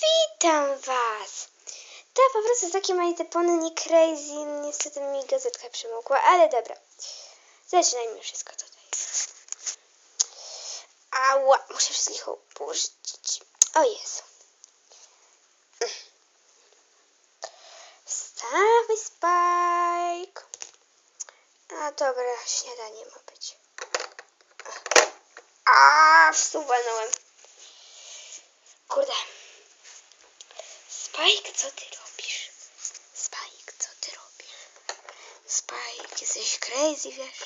Witam was! To po prostu takie moje tepony nie crazy. Niestety mi gazetka przymokła, ale dobra. Zaczynajmy wszystko tutaj. Ała, muszę wszystkich opuścić. O Jezu. Wstawaj, Spike. A dobra, śniadanie ma być. A, wsuwanąłem. Kurde. Spike, co ty robisz? Spike, co ty robisz? Spike, jesteś crazy, wiesz?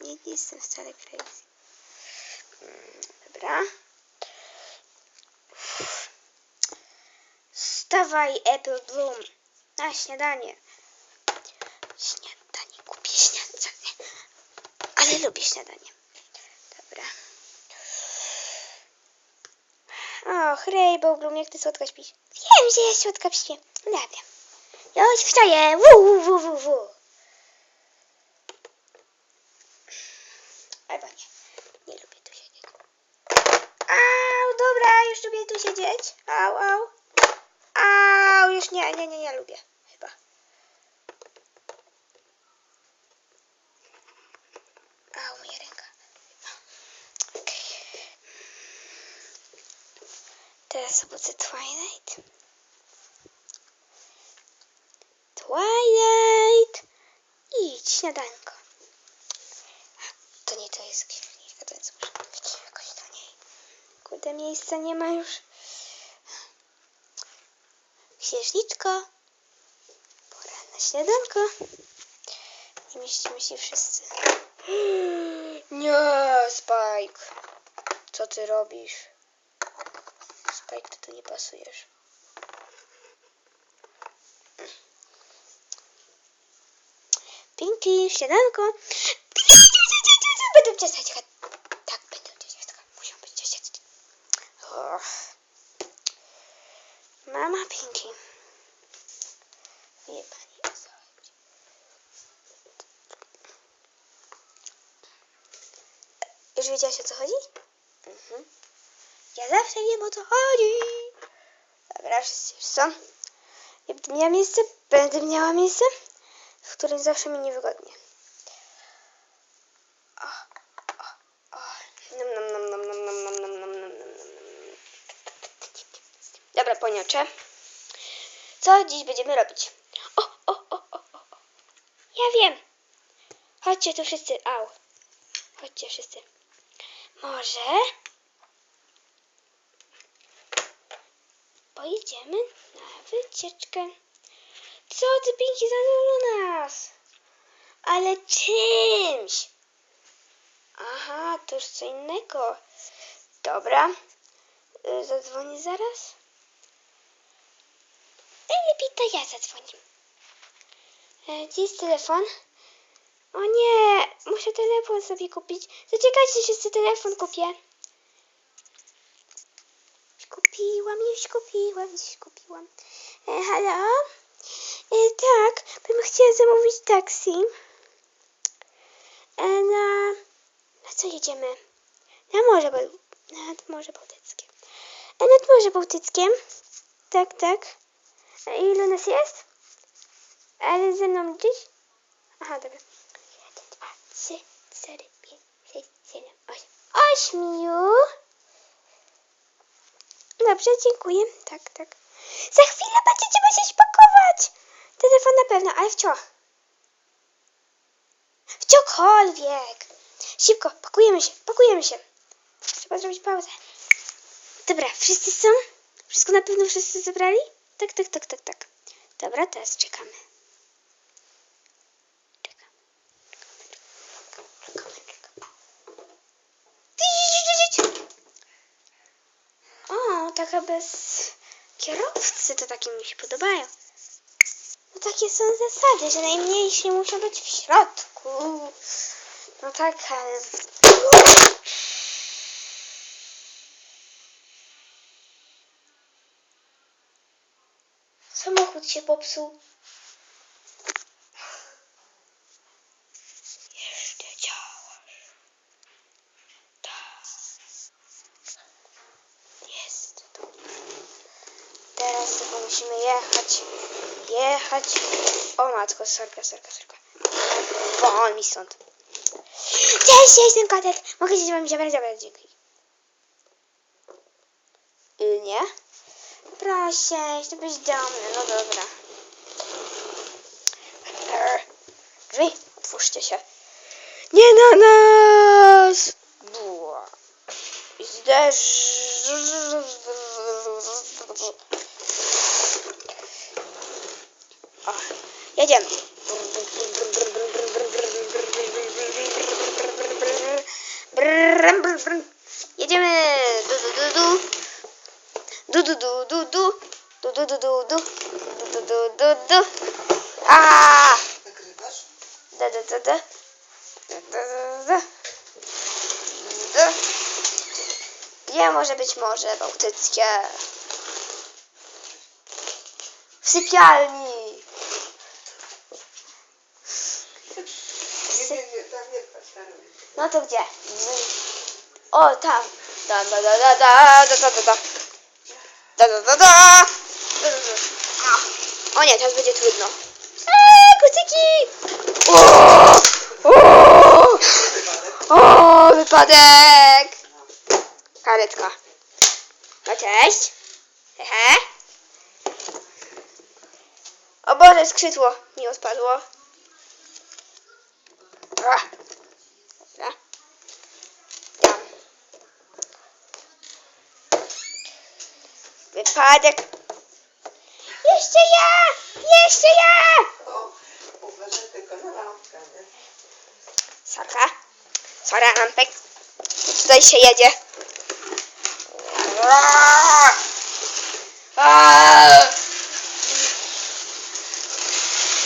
Nie, nie jestem wcale crazy. Mm, Dobra. Wstawaj, Apple Bloom. Na śniadanie. Śniadanie, kupię śniadanie. Ale lubię śniadanie. Dobra. Och, Rainbow Bloom, jak ty słodko śpisz. Wiem, że ja słodko śpię. Dobra. Już wstaję. Wu, wu, wu, wu. Albo nie. Nie lubię tu siedzieć. Au, dobra, już lubię tu siedzieć. Au, au. Au, już nie, nie, nie, nie lubię. Teraz obudzę Twilight. Twilight! Idź, śniadanko. To nie to jest księżniczka, to jest muszę jakoś do niej. Kurde, miejsca nie ma już. Księżniczko. Pora na śniadanko. Nie mieścimy się wszyscy. Nie, Spike. Co ty robisz? Majek, ty tu nie pasujesz. Pinki, śniadanko. Będę cię stać. Tak, będę cię stać. Muszę być cię stać. Mama Pinki. Wie pani co? Już wiedziałaś o co chodzi? Mhm. Ja zawsze wiem o co chodzi. Dobra, są. Ja będę miała miejsce, będę miała miejsce, w którym zawsze mi niewygodnie. O. Dobra, poniacze. Co dziś będziemy robić? O, o, o, o. o. Ja wiem. Chodźcie tu wszyscy. Au. Chodźcie wszyscy. Może pojedziemy na wycieczkę. Co ty, Pinki, za nas? Ale czymś. Aha, to już co innego. Dobra. Y, Zadzwonię zaraz. Najlepiej to ja zadzwonię. E, Gdzie jest telefon? O nie, muszę telefon sobie kupić. Zaczekajcie, wszyscy telefon kupię. Kupiłam, już kupiłam, już kupiłam. E, halo? E, tak, bym chciała zamówić taksi. E, na... Na co jedziemy? Na Morze, Bał... nad Morze Bałtyckie. E, nad Morze Bałtyckie. Tak, tak. A ilu nas jest? Ale ze mną gdzieś? Aha, dobra. 1, 2, 3, 4, 5, 6, 7, 8. Ośmiu. Dobrze, dziękuję. Tak, tak. Za chwilę będziecie musieć pakować. Telefon na pewno, ale w cio. W ciokolwiek. Szybko, pakujemy się, pakujemy się. Trzeba zrobić pauzę. Dobra, wszyscy są? Wszystko na pewno wszyscy zebrali? Tak, tak, tak, tak, tak. Dobra, teraz. Czekamy. Czekamy, czekamy, czekamy. O, taka bez kierowcy, to takie mi się podobają. No takie są zasady, że najmniejsi muszą być w środku. No tak, ale... Samochód się popsuł. Jeszcze działasz. Tak. Jest. To teraz tylko musimy jechać. Jechać. O matko, sorka, sorka, sorka. Won mi stąd. Cześć, ja jestem kotet. Mogę się z wami zabrać? Zabrać, dzięki. Y, nie? Proszę, chcę być domny. No dobra. Drzwi, otwórzcie się. Nie na nas! Bua. I Zderz... jedziemy. Jedziemy. Du, du, du, du. Du, du, du, du. Du, du, du, du. Du, du. A! Da, da, da. Da, da, da, da. Da. Gdzie może być Morze Bałtyckie? W sypialni. Nie, nie, nie, tam nie patrz, tam nie. No to gdzie? O, tam. Da, da, da, da, da, da, da, da, da. Da, da, da, da. O nie, teraz będzie trudno. Eee, kucyki! O! O! O, wypadek! Karetka. No cześć. Hehe. O Boże, skrzydło mi odpadło. Wypadek. Jeszcze ja! Jeszcze ja! O, uważaj tylko na lampkę, nie? Saka. Sora, lampek. Tutaj się jedzie. Aaaa! Aaaa!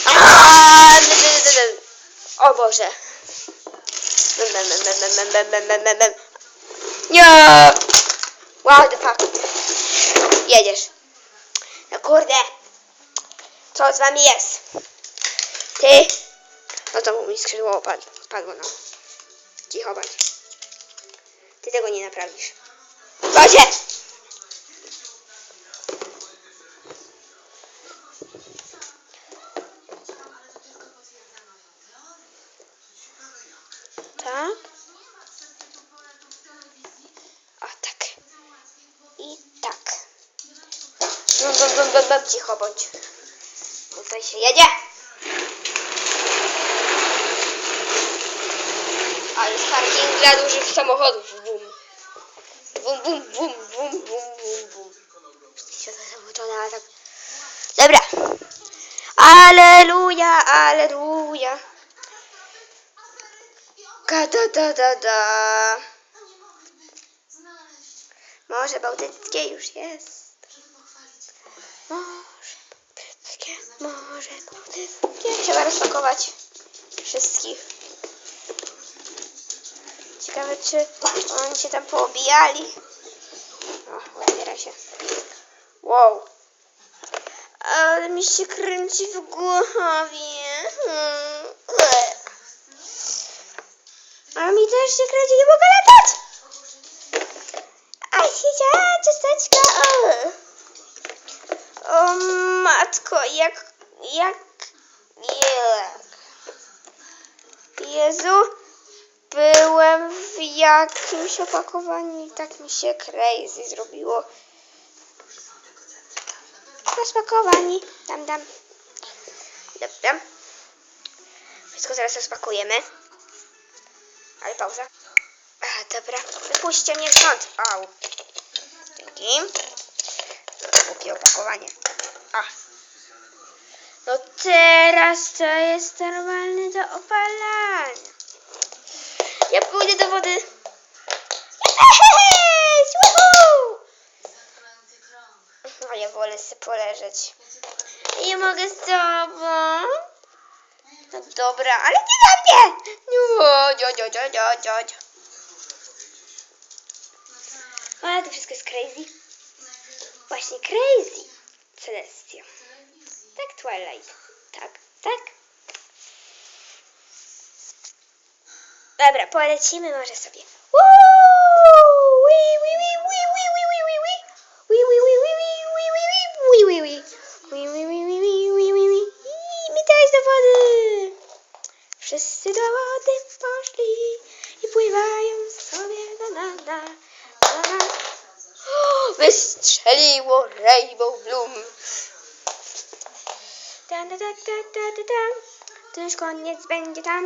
Aaaa! O Boże. Nie! Wow, the fuck. Jedziesz. No kurde. Co z wami jest? Ty? No to mi skrzydło opadło, spadło, no. Cicho bądź. Ty tego nie naprawisz. Boże! Tak? O, tak. I tak. Bum, bum, bum, bum. Cicho bądź. Tutaj się jedzie. A jest parking dla dużych samochodów. Bum. Bum, bum, bum, bum, bum, bum, bum. Zamoczone, ale tak. Dobra. Aleluja, aleluja. Ga, da, da, da, da. Morze Bałtyckie już jest. Morze Bałtyckie, Morze Bałtyckie. Trzeba rozpakować wszystkich. Ciekawe, czy oni się tam poobijali. O, otwiera się. Wow. Ale mi się kręci w głowie. Hmm. A mi też się kręci, nie mogę latać. A siedziała ciasteczka. O. o matko, jak, jak, jak. Jezu, byłem w jakimś opakowaniu i tak mi się crazy zrobiło. Rozpakowani. Dam, dam. Dobra. Wszystko zaraz rozpakujemy. Ale pauza. A, dobra. Wypuśćcie mnie stąd. Au. Dzięki. Głupie opakowanie. A. No teraz to jest normalny do opalania. Ja pójdę do wody. Yes! No ja wolę sobie poleżeć. Nie mogę z tobą. No dobra, ale nie na mnie! No, dzio, dzio, dzio, dzio, dzio. Ale to wszystko jest crazy. Właśnie crazy. Celestia. Tak, Twilight. Tak, tak. Dobra, polecimy może sobie. Woo! Wi, wi, wi, wystrzeliło Rainbow Bloom. Ta, ta, ta, ta, ta, ta. To już koniec będzie tam.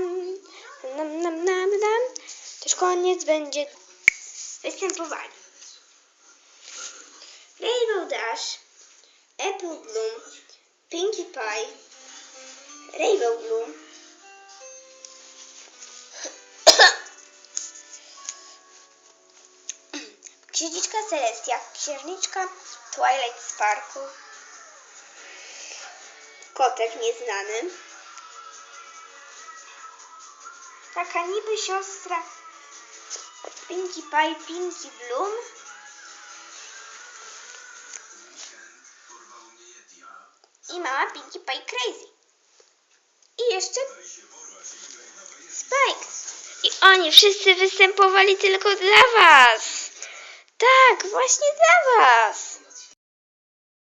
Nam, nam, nam, nam. To już koniec będzie. Występowali. Rainbow Dash, Apple Bloom, Pinkie Pie, Rainbow Bloom, Celestia, Księżniczka Twilight Sparkle, Kotek Nieznany, taka niby siostra Pinkie Pie, Pinkie Bloom, i mama Pinkie Pie Crazy. I jeszcze Spike. I oni wszyscy występowali tylko dla was. Tak, właśnie dla was.